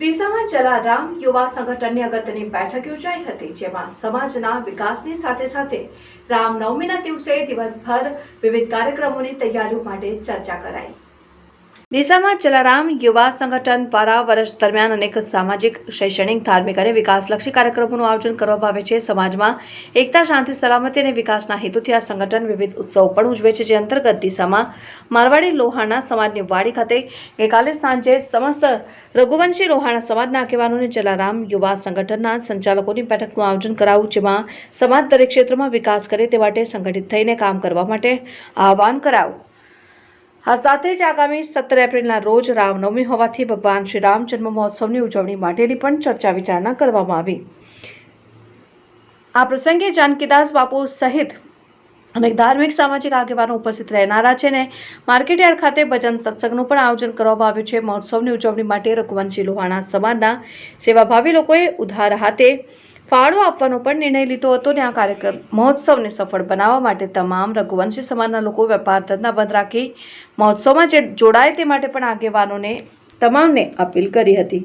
ડીસામાં જલારામ યુવા સંગઠનની અગત્યની બેઠક યોજાઈ હતી, જેમાં સમાજના વિકાસની સાથે સાથે રામનવમીના દિવસે દિવસભર વિવિધ કાર્યક્રમોની તૈયારીઓ માટે ચર્ચા કરાઈ. ડીસામાં જલારામ યુવા સંગઠન દ્વારા વર્ષ દરમિયાન અનેક સામાજિક, શૈક્ષણિક, ધાર્મિક અને વિકાસલક્ષી કાર્યક્રમોનું આયોજન કરવામાં આવે છે. સમાજમાં એકતા, શાંતિ, સલામતી અને વિકાસના હેતુથી આ સંગઠન વિવિધ ઉત્સવ પણ ઉજવે છે. જે અંતર્ગત ડીસામાં મારવાડી લોહાણા સમાજની વાડી ખાતે ગઈકાલે સાંજે સમસ્ત રઘુવંશી લોહાણા સમાજના આગેવાનોને જલારામ યુવા સંગઠનના સંચાલકોની બેઠકનું આયોજન કરાવ્યું જેમાં સમાજ દરેક ક્ષેત્રમાં વિકાસ કરે તે માટે સંગઠિત થઈને કામ કરવા માટે આહવાન કરાયું. આ સાથે જ આગામી સત્તર એપ્રિલના રોજ રામનવમી હોવાથી ભગવાન શ્રી રામ જન્મ મહોત્સવની ઉજવણી માટેની પણ ચર્ચા વિચારણા કરવામાં આવી. આ પ્રસંગે જાનકીદાસ બાપુ સહિત અનેક ધાર્મિક સામાજિક આગેવાનો ઉપસ્થિત રહેનારા છે ને માર્કેટયાર્ડ ખાતે ભજન સત્સંગનું પણ આયોજન કરવામાં આવ્યું છે. મહોત્સવની ઉજવણી માટે રઘુવંશી લોહાણા સમાજના સેવાભાવી લોકોએ ઉધાર હાથે ફાળો આપવાનો પણ નિર્ણય લીધો હતો ને આ કાર્યક્રમ મહોત્સવને સફળ બનાવવા માટે તમામ રઘુવંશી સમાજના લોકો વેપાર ધંધા બંધ રાખી મહોત્સવમાં જે જોડાય તે માટે પણ આગેવાનોને તમામને અપીલ કરી હતી.